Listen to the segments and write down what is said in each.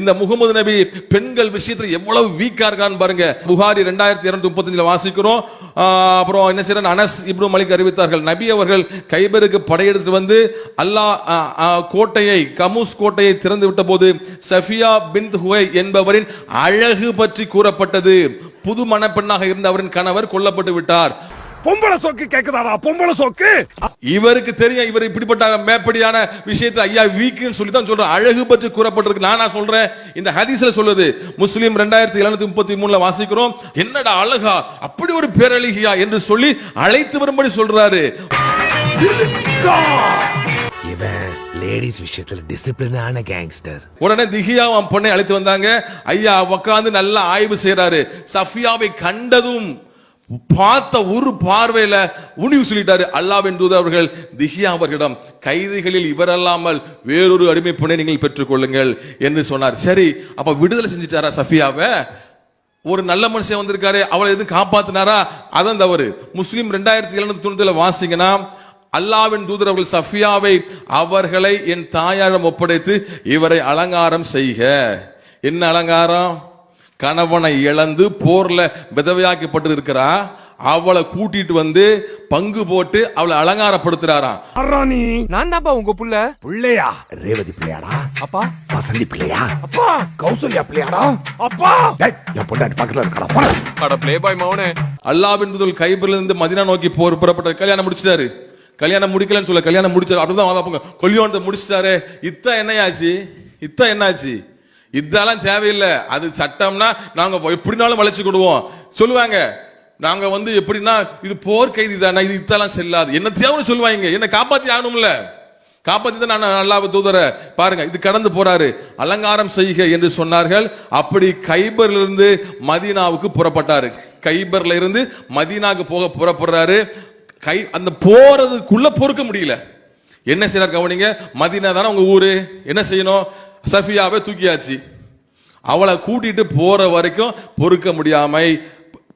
இந்த முகமது நபி பெண்கள் விஷயத்தில் எவ்வளவு வீக்கா இருக்கான்னு பாருங்க. புகாரி ரெண்டாயிரத்தி இருநூத்தி முப்பத்தஞ்சுல வாசிக்கிறோம். அப்புறம் என்ன செய்யற அனஸ் இப்னு மலிக் அறிவித்தார்கள். நபி அவர்கள் கைபருக்கு படையெடுத்து வந்து அல்லாஹ் கோட்டையை கமூஸ் கோட்டையை திறந்து விட்ட போது சஃபியா பின் ஹுவை என்பவரின் அழகு பற்றி கூறப்பட்டது. புது மணப்பெண்ணாக இருந்த அவரின் கணவர் கொல்லப்பட்டு விட்டார். பொம்பளை சோக்கு கேக்குதாடா பொம்பளை சோக்கு? இவருக்கு தெரியும் இவர் இப்படிப்பட்ட மேப்படியான விஷயத்தை ஐயா வீக்குன்னு சொல்லி தான் சொல்றேன் அழகு பற்றி கூறப்பட்டிருக்கு. நான் நான் சொல்றேன். இந்த ஹதீஸ்ல சொல்லுது முஸ்லீம் ரெண்டாயிரத்தி எழுநூத்தி முப்பத்தி மூணுல வாசிக்கிறோம் என்னடா அழகா அப்படி ஒரு பேரழகியா? என்று சொல்லி அழைத்து வரும்படி சொல்றாரு. இவன் லேடிஸ் விஷயத்துல டிசிப்ளினான கேங்ஸ்டர் உடனே திகியா அவன் பொண்ணை அழைத்து வந்தாங்க. ஐயா உட்கார்ந்து நல்லா ஆய்வு செய்யறாரு சஃபியாவை கண்டதும் பார்த்த ஒரு பார்வையில உணிவு சொல்லிட்டாரு அல்லாவின் தூதர் அவர்கள். திஹியா அவர்களிடம் கைதிகளில் இவரல்லாமல் வேறொரு அடிமை பொண்ணை நீங்கள் பெற்றுக்கொள்ளுங்கள் என்று சொன்னார். சரி அப்ப விடுதலை செஞ்சுட்டாரா சஃபியாவை? ஒரு நல்ல மனுஷன் வந்திருக்காரு அவளை எதுவும் காப்பாத்தினாரா? அதான் தவறு முஸ்லீம் ரெண்டாயிரத்தி எழுநூத்தி தொண்ணூத்துல வாசிங்கன்னா அல்லாவின் தூதர் அவர்கள் சஃபியாவை அவர்களை என் தாயாரம் ஒப்படைத்து இவரை அலங்காரம் செய்க. என்ன அலங்காரம்? கணவனை இழந்து போர்ல விதவையாக்கப்பட்டு இருக்கிறா அவளை கூட்டிட்டு வந்து பங்கு போட்டு அவளை அலங்காரப்படுத்துறாராம். அராணி நான் தான்ப்பா உங்க புள்ள. பிள்ளையா? ரேவதி பிள்ளையாடா. அப்பா. வசந்தி பிள்ளையா? அப்பா. கௌசல்யா பிள்ளையாடா. அப்பா. டேய் என் பொண்டாட்டி பக்கத்துல இருக்கடா. போடா. அட பிளே பாய் மௌனே. அல்லாவின் தூதர் கைபர்ல இருந்து மதினா நோக்கி போர் புறப்பட்ட கல்யாணம் முடிச்சிட்டாரு. கல்யாணம் முடிக்கலன்னு சொல்ல கல்யாணம் முடிச்சாரு. அப்படிதான் வாங்க கல்யாணத்தை முடிச்சிட்டாரு. இத்த என்னையாச்சு இத்த என்னாச்சு? இதெல்லாம் தேவையில்லை. அது சட்டம்னா நாங்க எப்படினாலும் வளைச்சு கொடுவோம். சொல்லுவாங்க நாங்க வந்து எப்படின்னா இது போர் கைதி தானே இது இத்தெல்லாம் செல்லாது. என்ன தேவைன்னு சொல்லுவாங்க. என்ன காப்பாத்தி ஆகணும்ல. காப்பாத்தி தான் நான் நல்லா தூதர பாருங்க இது கடந்து போறாரு. அலங்காரம் செய்க என்று சொன்னார்கள். அப்படி கைபர்ல இருந்து மதீனாவுக்கு புறப்பட்டாரு. கைபர்ல இருந்து மதீனாவுக்கு போக புறப்படுறாரு. கை அந்த போறதுக்குள்ள பொறுக்க முடியல. என்ன செய்யறாரு கவனிங்க? மதீனா தானே உங்க ஊரு. என்ன செய்யணும்? சஃபியாவை தூக்கியாச்சு. அவளை கூட்டிட்டு போற வரைக்கும் பொறுக்க முடியாமை.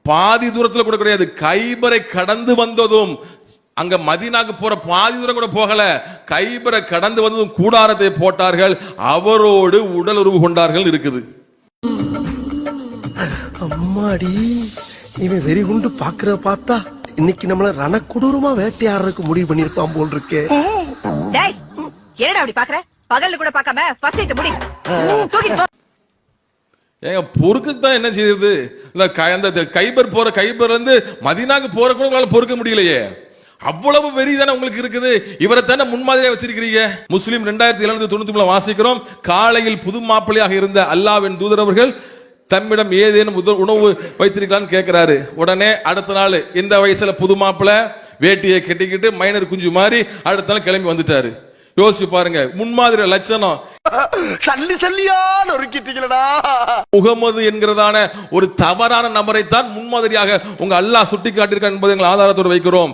பாதி தூரத்துல கூட கிடையாது. கைபரை கடந்து வந்ததும் அங்க மதீனாக்கு போற பாதி தூரம் கூட போகல. கைபரை கடந்து வந்ததும் கூடாரத்தை போட்டார்கள். அவரோடு உடல் உறவு கொண்டார்கள் இருக்குது. அம்மாடி இவன் வெறி குண்டு பாக்குற பார்த்தா இன்னைக்கு நம்மள ரணக்கொடூரமா வேட்டையாடுறதுக்கு முடிவு பண்ணிருப்பான் போல் இருக்கே டேய் என்னடா அப்படி பாக்குற? பகல்ல கூட பார்க்காம ஃபர்ஸ்ட் நைட் முடி தூக்கிட்டு ஏங்க பொறுக்கு தான் என்ன செய்யுது இந்த அந்த கைபர் போற கைபர் வந்து மதினாக்கு போற கூட உங்களால பொறுக்க முடியலையே. அவ்வளவு வெறி தானே உங்களுக்கு இருக்குது. இவரை தானே முன்மாதிரியா வச்சிருக்கிறீங்க? முஸ்லீம் ரெண்டாயிரத்தி எழுநூத்தி தொண்ணூத்தி மூணு வாசிக்கிறோம் காலையில் புது மாப்பிள்ளையாக இருந்த அல்லாவின் தூதர் அவர்கள் தம்மிடம் ஏதேனும் உத- உணவு வைத்திருக்கலான்னு கேட்கிறாரு உடனே அடுத்த நாள் இந்த வயசுல புது மாப்பிள்ள வேட்டியை கட்டிக்கிட்டு மைனர் குஞ்சு மாதிரி அடுத்த நாள் கிளம்பி வந்துட்டாரு. யோசிச்சு பாருங்க முன்மாதிரி லட்சணம். சல்லி சல்லியா நொறுக்கிட்டீங்களடா முகமது என்கிறதான ஒரு தவறான நபரை தான் முன்மாதிரியாக உங்க அல்லாஹ் சுட்டி காட்டிருக்கான் என்பதை எங்கள் ஆதாரத்தோடு வைக்கிறோம்.